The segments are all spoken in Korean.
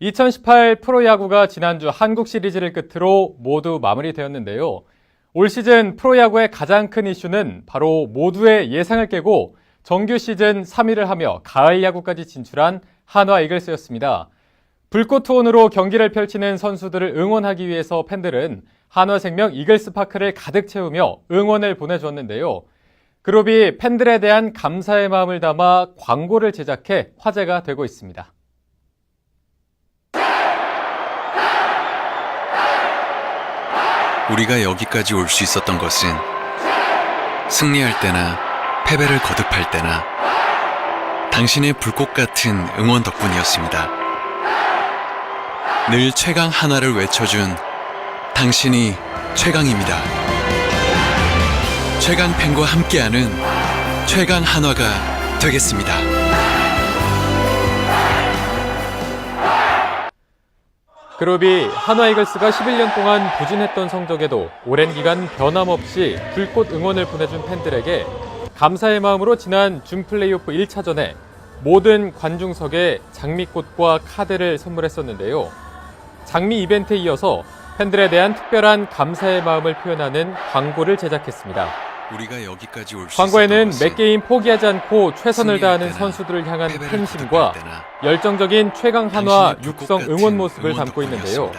2018 프로야구가 지난주 한국 시리즈를 끝으로 모두 마무리되었는데요. 올 시즌 프로야구의 가장 큰 이슈는 바로 모두의 예상을 깨고 정규 시즌 3위를 하며 가을 야구까지 진출한 한화 이글스였습니다. 불꽃 투혼으로 경기를 펼치는 선수들을 응원하기 위해서 팬들은 한화생명 이글스 파크를 가득 채우며 응원을 보내주었는데요. 그룹이 팬들에 대한 감사의 마음을 담아 광고를 제작해 화제가 되고 있습니다. 우리가 여기까지 올 수 있었던 것은 승리할 때나 패배를 거듭할 때나 당신의 불꽃 같은 응원 덕분이었습니다. 늘 최강 하나를 외쳐준 당신이 최강입니다. 최강 팬과 함께하는 최강 한화가 되겠습니다. 그룹이 한화 이글스가 11년 동안 부진했던 성적에도 오랜 기간 변함없이 불꽃 응원을 보내준 팬들에게 감사의 마음으로 지난 준 플레이오프 1차전에 모든 관중석에 장미꽃과 카드를 선물했었는데요. 장미 이벤트에 이어서 팬들에 대한 특별한 감사의 마음을 표현하는 광고를 제작했습니다. 우리가 여기까지 올수 광고에는 매 게임 포기하지 않고 최선을 다하는 선수들을 향한 팬심과 열정적인 최강 한화 육성 응원 모습을 담고 있는데요.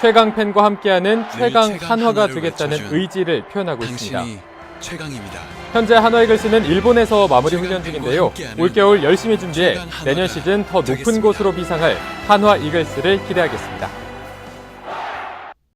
최강 팬과 함께하는 최강 한화가 되겠다는 의지를 표현하고 있습니다. 최강입니다. 현재 한화 이글스는 일본에서 마무리 훈련 중인데요. 올겨울 열심히 준비해 내년 시즌 더 높은. 곳으로 비상할 한화 이글스를 기대하겠습니다.